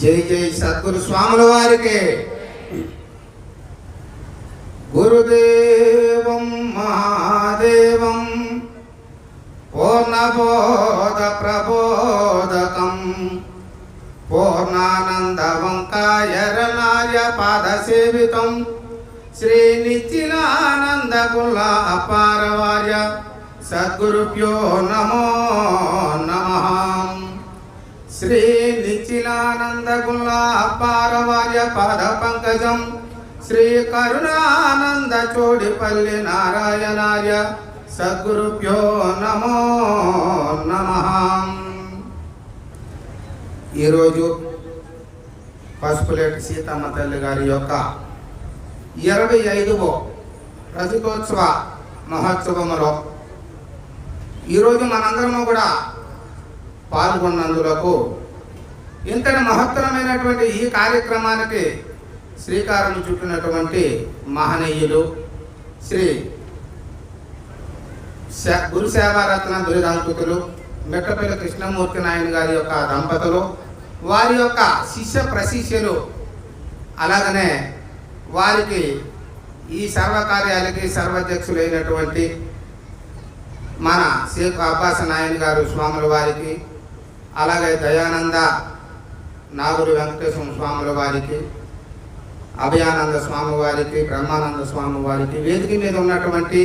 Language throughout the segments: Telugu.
జై జై సద్గురు స్వాముల వారికి. గురుదేవం మహాదేవం పూర్ణబోధ ప్రబోధకం పూర్ణానందవం కాయరనార్య పాద సేవితం శ్రీ నిత్యానంద కుల అపారవార్య సద్గురుభ్యో నమో నమ నిఖిలానంద గుల్ల పాద పంకజం శ్రీ కరుణానంద చోడిపల్లి నారాయణార్య సద్గురుభ్యో నమో నమ. ఈరోజు పసుపులేటి సీతమ్మ తల్లి గారి యొక్క ఇరవై ఐదవ రజతోత్సవ మహోత్సవములో ఈరోజు మనందరము కూడా పాల్గొన్నందులకు ఇంతటి మహత్తరమైనటువంటి ఈ కార్యక్రమానికి శ్రీకారం చుట్టినటువంటి మహనీయులు శ్రీ శ- గురు సేవారత్న దురిదంకుతులు మెట్టపల్లి కృష్ణమూర్తి నాయన గారి యొక్క దంపతులు వారి యొక్క శిష్య ప్రశిష్యులు అలాగనే వారికి ఈ సర్వకార్యాలకి సర్వాధ్యక్షులైనటువంటి మన షేక్ అబ్బాస్ నాయన్ గారు స్వాముల వారికి అలాగే దయానంద నాగురు వెంకటేశ్వర స్వాముల వారికి అభయానంద స్వామి వారికి బ్రహ్మానంద స్వామి వారికి వేదిక మీద ఉన్నటువంటి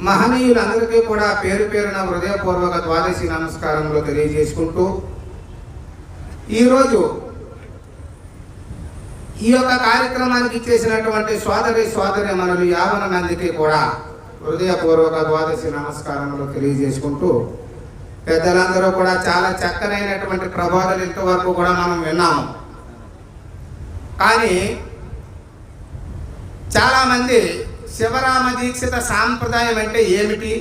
మహనీయులందరికీ కూడా పేరు పేరున హృదయపూర్వక ద్వాదశి నమస్కారంలో తెలియజేసుకుంటూ ఈరోజు ఈ యొక్క కార్యక్రమానికి ఇచ్చేసినటువంటి సోదరి సోదరి మనలు యావన మందికి కూడా హృదయపూర్వక ద్వాదశి నమస్కారంలో తెలియజేసుకుంటూ పెద్దలందరూ కూడా చాలా చక్కనైనటువంటి ప్రబోధలు ఇంతవరకు కూడా మనం విన్నాము. కానీ చాలామంది శివరామ దీక్షిత సాంప్రదాయం అంటే ఏమిటి?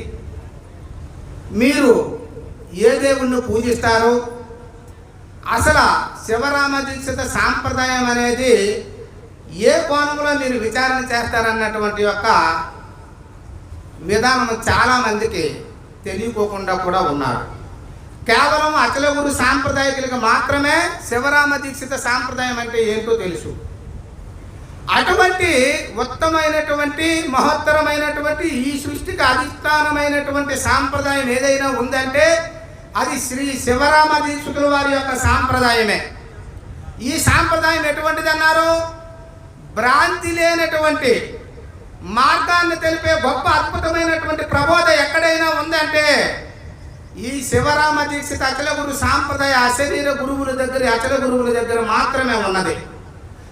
మీరు ఏ దేవుణ్ణి పూజిస్తారు? అసలు శివరామ దీక్షిత సాంప్రదాయం అనేది ఏ కోణంలో మీరు విచారణ చేస్తారన్నటువంటి యొక్క విధానం చాలామందికి తెలియకోకుండా కూడా ఉన్నారు. కేవలం అచలగురు సాంప్రదాయకులకు మాత్రమే శివరామ దీక్షిత సాంప్రదాయం అంటే ఏంటో తెలుసు. అటువంటి ఉత్తమైనటువంటి మహత్తరమైనటువంటి ఈ సృష్టికి అధిష్టానమైనటువంటి సాంప్రదాయం ఏదైనా ఉందంటే అది శ్రీ శివరామ దీక్షితుల వారి యొక్క సాంప్రదాయమే. ఈ సాంప్రదాయం ఎటువంటిది అన్నారు భ్రాంతి లేనటువంటి మార్గాన్ని తెలిపే గొప్ప అద్భుతమైనటువంటి ప్రబోధ ఎక్కడైనా ఉందంటే ఈ శివరామ దీక్షిత అచల గురు సాంప్రదాయ అశరీర గురువుల దగ్గర అచల గురువుల దగ్గర మాత్రమే ఉన్నది.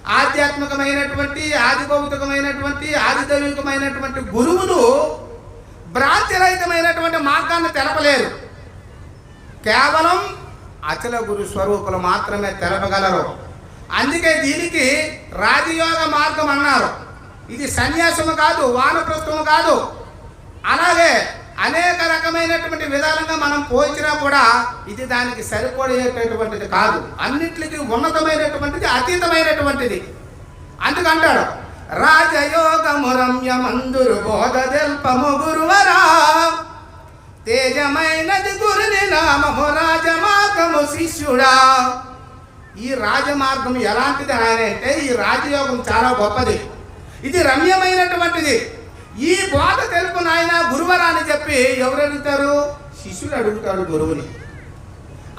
ఆధ్యాత్మికమైనటువంటి ఆదిభౌతికమైనటువంటి ఆదిదైవికమైనటువంటి గురువులు భ్రాంతిరహితమైనటువంటి మార్గాన్ని తెలపలేరు. కేవలం అచల గురు స్వరూపులు మాత్రమే తెలపగలరు. అందుకే దీనికి రాజయోగ మార్గం అన్నారు. ఇది సన్యాసము కాదు వానప్రస్థము కాదు. అలాగే అనేక రకమైనటువంటి విధాలుగా మనం పోల్చినా కూడా ఇది దానికి సరిపడేటటువంటిది కాదు. అన్నిటికీ ఉన్నతమైనటువంటిది అతీతమైనటువంటిది. అందుకంటాడు రాజయోగము రమ్యమందురు బోధ తెల్పము గురువరా. తేజమైనది గురుని నామము రాజమార్గము శిష్యుడా. ఈ రాజమార్గం ఎలాంటిది ఆయన అంటే ఈ రాజయోగం చాలా గొప్పది. ఇది రమ్యమైనటువంటిది. ఈ బోధ తెలుపు నాయన గురువరా అని చెప్పి ఎవరు అడుగుతారు శిష్యుడు అడుగుతాడు గురువుని.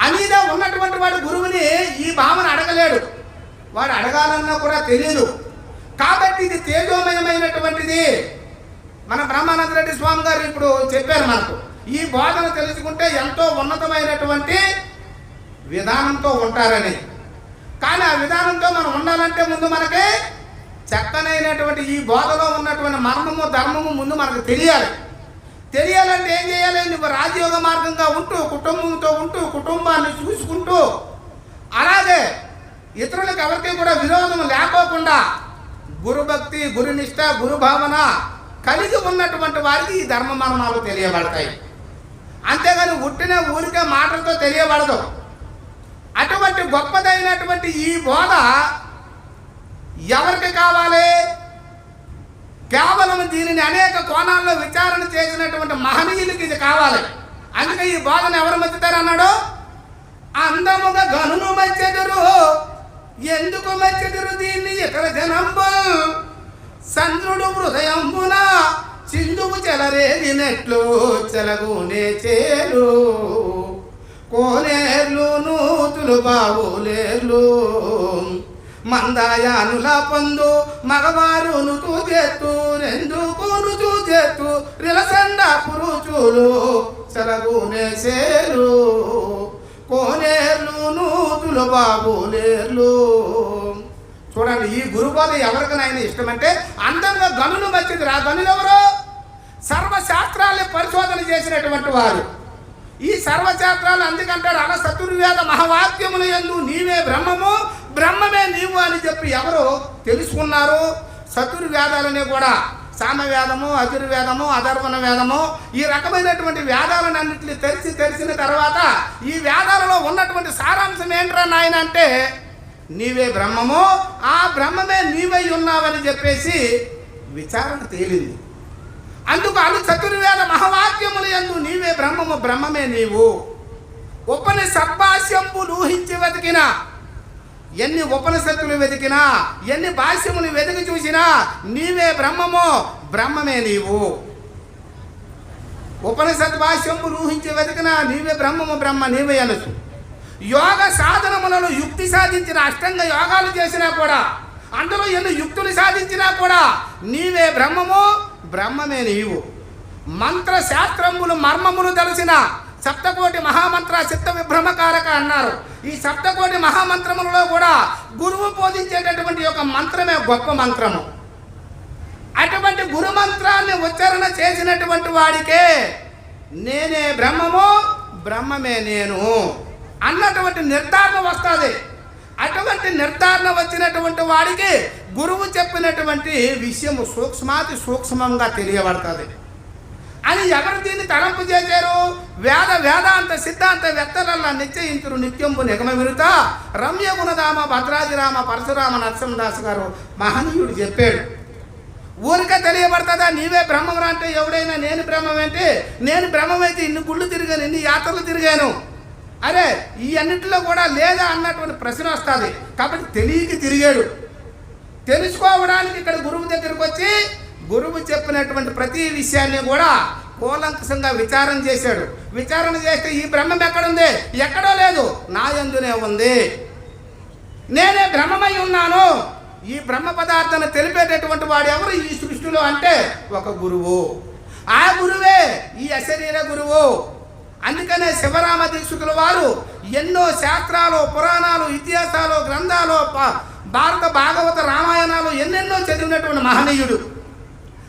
అనిదా ఉన్నటువంటి వాడు గురువుని ఈ భావన అడగలేడు. వాడు అడగాలన్నా కూడా తెలియదు కాబట్టి ఇది తేజోమయమైనటువంటిది. మన బ్రహ్మానంద రెడ్డి స్వామి గారు ఇప్పుడు చెప్పారు మనకు. ఈ బోధన తెలుసుకుంటే ఎంతో ఉన్నతమైనటువంటి విధానంతో ఉంటారని. కానీ ఆ విధానంతో మనం ఉండాలంటే ముందు మనకి చెత్తనైనటువంటి ఈ బోధలో ఉన్నటువంటి మర్మము ధర్మము ముందు మనకు తెలియాలి. తెలియాలంటే ఏం చేయాలి? నువ్వు రాజయోగ మార్గంగా ఉంటూ కుటుంబంతో ఉంటూ కుటుంబాన్ని చూసుకుంటూ అలాగే ఇతరులకు ఎవరికి కూడా విరోధం లేకోకుండా గురుభక్తి గురునిష్ట గురుభావన కలిగి ఉన్నటువంటి వారికి ఈ ధర్మ మర్మాలు తెలియబడతాయి. అంతేగాని ఉట్టిన ఊరికే మాటలతో తెలియబడదు. అటువంటి గొప్పదైనటువంటి ఈ బోధ ఎవరికి కావాలి? కేవలం దీనిని అనేక కోణాల్లో విచారణ చేసినటువంటి మహనీయులకి ఇది కావాలి. అందుకే ఈ బోధన ఎవరు మెచ్చుతారన్నాడు అందముగా గనును మెచ్చెదురు. ఎందుకు మెచ్చెదురు దీన్ని? ఇతర జనంబు. చంద్రుడు హృదయంబున సింధువు చెలరేగినట్లు చెలగునే చేలు. కోనేర్లు నూతులు బావులేర్లు. మందాయానుల పొందు మగవారును తూజెత్తు రెండు కూను చూచెత్తు రిలసండ పురుచులు చెలగునే కోనేర్లు నూతులు బాబులేర్లు చూడండి ఈ గురుబోధ ఎవరికైనా ఇష్టమంటే అందంగా గనులు మంచిది రా గనులు ఎవరు సర్వశాస్త్రాల్ని పరిశోధన చేసినటువంటి వారు. ఈ సర్వశాస్త్రాలు అందుకంటారు అన చతుర్వేద మహవాక్యములు ఎందు నీవే బ్రహ్మము బ్రహ్మమే నీవు అని చెప్పి ఎవరు తెలుసుకున్నారు? చతుర్వేదాలని కూడా సామవేదము అతుర్వేదము అధర్వణ వేదము ఈ రకమైనటువంటి వేదాలన్నింటినీ తెలిసి తెలిసిన తర్వాత ఈ వేదాలలో ఉన్నటువంటి సారాంశం ఏంట్రా నాయన అంటే నీవే బ్రహ్మము ఆ బ్రహ్మమే నీవై ఉన్నావని చెప్పేసి విచారణ తేలింది. అందుకు అను చతుర్వేద మహవాక్యములు ఎందు నీవే బ్రహ్మము బ్రహ్మమే నీవు. ఉపని సద్భాష్యంబులు ఊహించి వెతికిన ఎన్ని ఉపనిషత్తులు వెతికినా ఎన్ని భాష్యములు వెతికి చూసినా నీవే బ్రహ్మము బ్రహ్మమే నీవు. ఉపనిషత్ భాష్యము ఊహించి వెతికినా నీవే బ్రహ్మము బ్రహ్మ నీవే అనసు యోగ సాధనములను యుక్తి సాధించిన అష్టంగ యోగాలు చేసినా కూడా అందులో ఎన్ని యుక్తులు సాధించినా కూడా నీవే బ్రహ్మము బ్రహ్మమే నీవు. మంత్ర శాస్త్రములు మర్మములు తెలిసిన సప్తకోటి మహామంత్ర చిత్త విభ్రమకారక అన్నారు. ఈ సప్తకోటి మహామంత్రములలో కూడా గురువు బోధించేటటువంటి ఒక మంత్రమే గొప్ప మంత్రము. అటువంటి గురు మంత్రాన్ని ఉచ్చారణ చేసినటువంటి వాడికే నేనే బ్రహ్మము బ్రహ్మమే నేను అన్నటువంటి నిర్ధారణ వస్తుంది. అటువంటి నిర్ధారణ వచ్చినటువంటి వాడికి గురువు చెప్పినటువంటి విషయము సూక్ష్మాతి సూక్ష్మంగా తెలియబడుతుంది. అని ఎవరు దీన్ని తలంపు చేశారు? వేద వేదాంత సిద్ధాంత వ్యక్తలల్లా నిశ్చయించురు నిత్యంబు నిగమ విరుత రమ్య గుణధామ భద్రాజిరామ పరశురామ నరసింహదాస్ గారు మహనీయుడు చెప్పాడు. ఊరికే తెలియబడుతుందా? నీవే బ్రహ్మరా అంటే ఎవడైనా నేను బ్రహ్మమేంటి? నేను బ్రహ్మమైతే ఇన్ని గుళ్ళు తిరిగాను ఇన్ని యాత్రలు తిరిగాను. అరే ఈ అన్నింటిలో కూడా లేదా అన్నటువంటి ప్రశ్న వస్తుంది. కాబట్టి తెలియక తిరిగాడు. తెలుసుకోవడానికి ఇక్కడ గురువు దగ్గరికి వచ్చి గురువు చెప్పినటువంటి ప్రతి విషయాన్ని కూడా కూలంకసంగా విచారం చేశాడు. విచారణ చేస్తే ఈ బ్రహ్మం ఎక్కడుంది? ఎక్కడో లేదు. నా ఎందునే ఉంది. నేనే బ్రహ్మమై ఉన్నాను. ఈ బ్రహ్మ పదార్థాన్ని తెలిపేటటువంటి వాడు ఎవరు? ఈ సృష్టిలో అంటే ఒక గురువు. ఆ గురువే ఈ అశరీర గురువు. అందుకనే శివరామ దీక్షితుల వారు ఎన్నో శాస్త్రాలు పురాణాలు ఇతిహాసాలు గ్రంథాలు భారత భాగవత రామాయణాలు ఎన్నెన్నో చదివినటువంటి మహనీయుడు.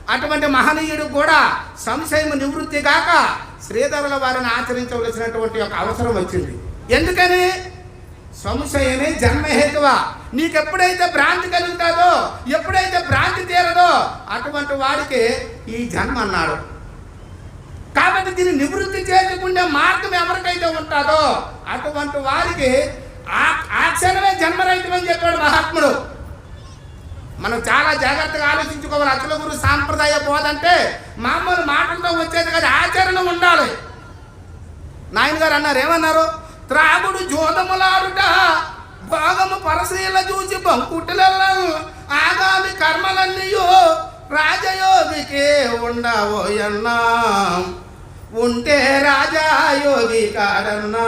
అటువంటి మహనీయుడు కూడా సంశయం నివృత్తి కాక శ్రీధరుల వారిని ఆచరించవలసినటువంటి ఒక అవసరం వచ్చింది. ఎందుకని? సంశయమే జన్మహేతువ నీకెప్పుడైతే భ్రాంతి కలుగుతుందో ఎప్పుడైతే భ్రాంతి తీరదో అటువంటి వాడికి ఈ జన్మ అన్నాడు. కాబట్టి దీన్ని నివృత్తి చేసుకునే మార్గం ఎవరికైతే ఉంటుందో అటువంటి వారికి ఆ ఆ క్షణమే జన్మరహితం అని చెప్పాడు మహాత్ముడు. మనం చాలా జాగ్రత్తగా ఆలోచించుకోవాలి. అసలు గురు సాంప్రదాయ బోధ అంటే మామూలు మాటలతో వచ్చేది కదా ఆచరణ ఉండాలి. నాయన గారు అన్నారు ఏమన్నారు? త్రాగుడు జోదములాడుట భోగము పరశీల చూసి బంకుటలలో ఆగామి కర్మలన్నీయో రాజయోగికే ఉండవోయన్నా ఉంటే రాజయోగి కాడన్నా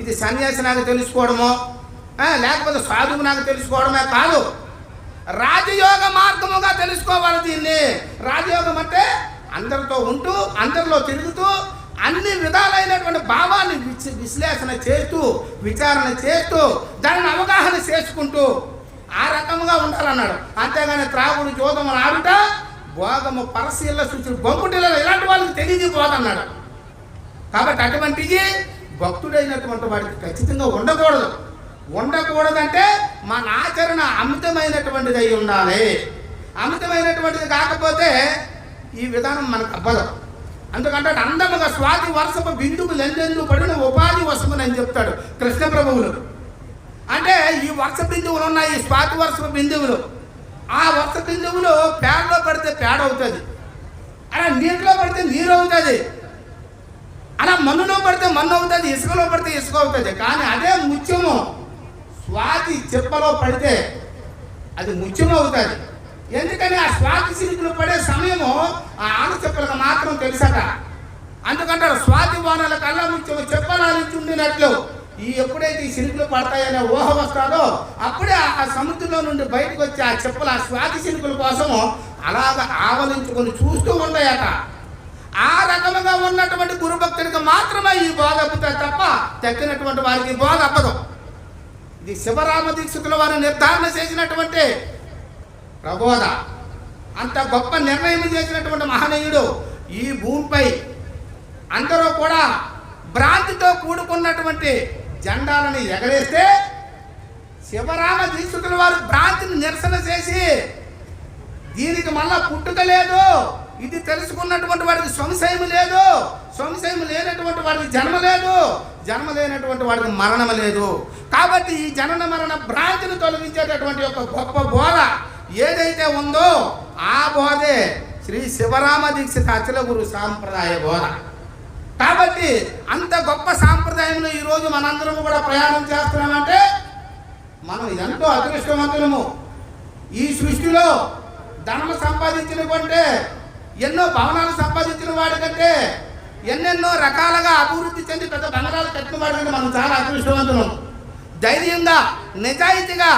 ఇది సన్యాసి నాకు తెలుసుకోవడమో లేకపోతే సాధువు నాకు తెలుసుకోవడమే కాదు. రాజయోగ మార్గముగా తెలుసుకోవాలి దీన్ని. రాజయోగం అంటే అందరితో ఉంటూ అందరిలో తిరుగుతూ అన్ని విధాలైనటువంటి భావాన్ని విశ్లేషణ చేస్తూ విచారణ చేస్తూ దానిని అవగాహన చేసుకుంటూ ఆ రకముగా ఉండాలన్నాడు. అంతేగాని త్రాగుడు జోదములు ఆడుట భోగము పరశీల సూచన బొంకుటిలలో ఇలాంటి వాళ్ళకి తెలియజేయబోదన్నాడు కాబట్టి అటువంటిది భక్తుడైనటువంటి వాడికి ఖచ్చితంగా ఉండకూడదు. ఉండకూడదంటే మన ఆచరణ అమితమైనటువంటిది అయి ఉండాలి. అమితమైనటువంటిది కాకపోతే ఈ విధానం మనకు అవ్వదు. అందుకంటే అందముగా స్వాతి వర్షపు బిందుకు లెందెందు పడిన ఉపాధి వశమునని చెప్తాడు కృష్ణ ప్రభువులు. అంటే ఈ వర్ష బిందువులు ఉన్నాయి ఈ స్వాతి వర్షపు బిందువులు. ఆ వర్ష బిందువులు పేడలో పడితే పేడ అవుతుంది అలా నీటిలో పడితే నీరు అవుతుంది అలా మన్నులో పడితే మన్ను అవుతుంది ఇసుకలో పడితే ఇసుక అవుతుంది కానీ అదే ముత్యము. స్వాతి చెప్పలో పడితే అది ముత్యం అవుతుంది ఎందుకని ఆ స్వాతి సిరుకులు పడే సమయము ఆ ఆన చెప్పలకు మాత్రం తెలుసట. అందుకంటారు స్వాతి బాణాల కళ్ళ ముత్యము చెప్పలాలించి ఉండినట్లు ఈ ఎప్పుడైతే ఈ చినుకులు పడతాయనే ఊహ వస్తాడో అప్పుడే ఆ- సముద్రంలో నుండి బయటకు వచ్చి ఆ చెప్పులు ఆ స్వాతి చినుకుల కోసము అలాగ ఆవలించుకొని చూస్తూ ఉంటాయట. ఆ రకముగా ఉన్నటువంటి గురుభక్తుడికి మాత్రమే ఈ బోధ తప్ప తక్కినటువంటి వారికి బోధ అప్పదు ఇది శివరామ దీక్షితుల వారు నిర్ధారణ చేసినటువంటి ప్రబోధ. అంత గొప్ప నిర్ణయం చేసినటువంటి మహనీయుడు ఈ భూమిపై అందరూ కూడా భ్రాంతితో కూడుకున్నటువంటి జెండాలను ఎగరేస్తే శివరామ దీక్షితుల వారు భ్రాంతిని నిరసన చేసి దీనికి మళ్ళా పుట్టుక లేదు ఇది తెలుసుకున్నటువంటి వాడికి సంశయం లేదు సంశయం లేనటువంటి వాడికి జన్మ లేదు జన్మ లేనటువంటి వాడికి మరణం లేదు. కాబట్టి ఈ జనన మరణ భ్రాంతిని తొలగించేటటువంటి ఒక గొప్ప బోధ ఏదైతే ఉందో ఆ బోధే శ్రీ శివరామ దీక్షిత అచల గురు సాంప్రదాయ బోధ. కాబట్టి అంత గొప్ప సాంప్రదాయంలో ఈరోజు మనందరం కూడా ప్రయాణం చేస్తున్నామంటే మనం ఎంతో అదృష్టవంతులము. ఈ సృష్టిలో ధనం సంపాదించిన కంటే ఎన్నో భవనాలు సంపాదించిన వాడి కంటే ఎన్నెన్నో రకాలుగా అభివృద్ధి చెంది పెద్ద బంగారాలు కట్టిన మనం చాలా అదృష్టవంతులం. ధైర్యంగా నిజాయితీగా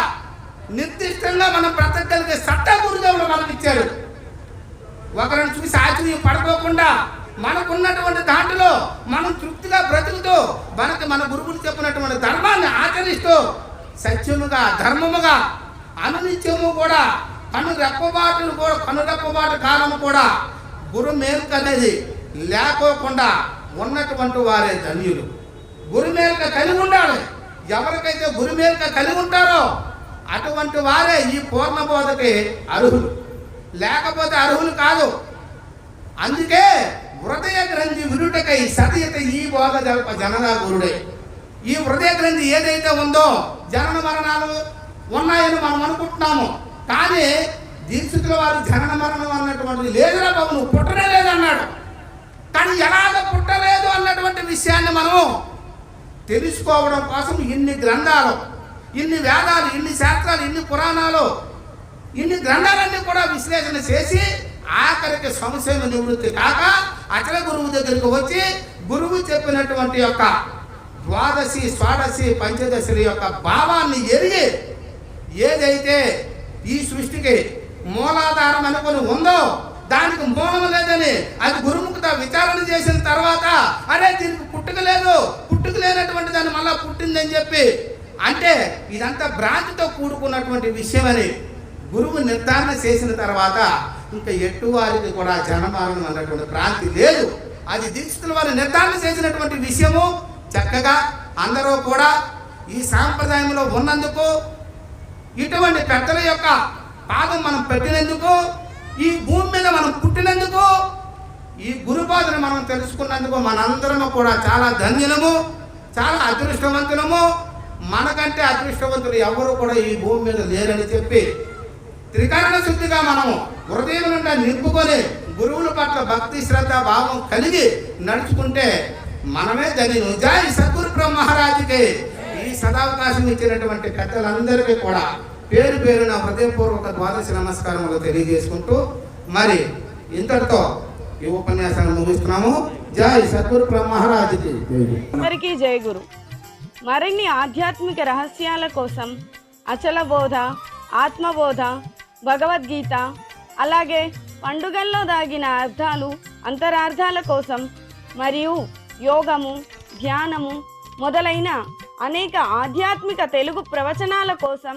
నిర్దిష్టంగా మనం బ్రతకగలిగే సత్తా మనకి ఇచ్చారు. ఒకరిని చూసి ఆశ్చర్యం పడుకోకుండా మనకున్నటువంటి దాంట్లో మనం తృప్తిగా బ్రతుకుతూ మనకి మన గురువులు చెప్పినటువంటి ధర్మాన్ని ఆచరిస్తూ సత్యముగా ధర్మముగా అనునిత్యము కూడా కను రెప్పబాటును కూడా కను రెప్పబాటు కాలం కూడా గురు మేలుక అనేది లేకోకుండా ఉన్నటువంటి వారే ధన్యులు. గురుమేలిక కలిగి ఉండాలి. ఎవరికైతే గురుమేలిక కలిగి ఉంటారో అటువంటి వారే ఈ పూర్ణ బోధకి అర్హులు. లేకపోతే అర్హులు కాదు. అందుకే హృదయ గ్రంథి విరుటకై సతయత ఈ బోధ జల్ప జననా గురుడే. ఈ హృదయ గ్రంథి ఏదైతే ఉందో జనన మరణాలు ఉన్నాయని మనం అనుకుంటున్నాము. కానీ దీక్షితుల వారు జనన మరణం అన్నటువంటిది లేదురా బాబు నువ్వు పుట్టనే లేదన్నాడు. కానీ ఎలాగ పుట్టలేదు అన్నటువంటి విషయాన్ని మనం తెలుసుకోవడం కోసం ఇన్ని గ్రంథాలు ఇన్ని వేదాలు ఇన్ని శాస్త్రాలు ఇన్ని పురాణాలు ఇన్ని గ్రంథాలన్నీ కూడా విశ్లేషణ చేసి ఆఖరికి సంశయం నివృత్తి కాక అచల గురువు దగ్గరికి వచ్చి గురువు చెప్పినటువంటి యొక్క ద్వాదశి స్వాదశి పంచదశి యొక్క భావాన్ని ఎరిగి ఏదైతే ఈ సృష్టికి మూలాధారం అనుకుని ఉందో దానికి మూలం లేదని అది గురుముఖత విచారణ చేసిన తర్వాత అరే దీనికి పుట్టుక లేదు పుట్టుక లేనటువంటి దాన్ని మళ్ళా పుట్టిందని చెప్పి అంటే ఇదంతా భ్రాంతితో కూడుకున్నటువంటి విషయమని గురువు నిర్ధారణ చేసిన తర్వాత ఇంకా ఎట్టు వారికి కూడా జనమానం అన్నటువంటి భ్రాంతి లేదు. అది దీక్షితుల వారు నిర్ధారణ చేసినటువంటి విషయము చక్కగా అందరూ కూడా ఈ సాంప్రదాయంలో ఉన్నందుకు ఇటువంటి పెద్దల యొక్క పాదం మనం పెట్టినందుకు ఈ భూమి మీద మనం పుట్టినందుకు ఈ గురుపాదను మనం తెలుసుకున్నందుకు మనందరము కూడా చాలా ధన్యులము చాలా అదృష్టవంతులము. మనకంటే అదృష్టవంతులు ఎవరు కూడా ఈ భూమి మీద లేరని చెప్పి త్రికరణ శుద్ధిగా మనము హృదయం నుండి నింపుకొని గురువుల పట్ల భక్తి శ్రద్ధ భావం కలిగి నడుచుకుంటే మనమే ధన్యులు. జై సద్గురు బ్రహ్మ మహారాజుకి ఈ సదావకాశం ఇచ్చినటువంటి పెద్దలందరికీ కూడా పేరు పేరు నా హృదయపూర్వక ద్వాదశ నమస్కారములు తెలియజేసుకుంటూ మరి ఇంతటితో ఈ ఉపన్యాసాన్ని ముగిస్తున్నాము జై సద్గురు మహారాజుకి జై. అందరికీ జయ గురు మరిన్ని ఆధ్యాత్మిక రహస్యాల కోసం అచల బోధ ఆత్మబోధ భగవద్గీత అలాగే పండుగల్లో దాగిన అర్థాలు అంతరార్థాల కోసం మరియు యోగము ధ్యానము మొదలైన అనేక ఆధ్యాత్మిక తెలుగు ప్రవచనాల కోసం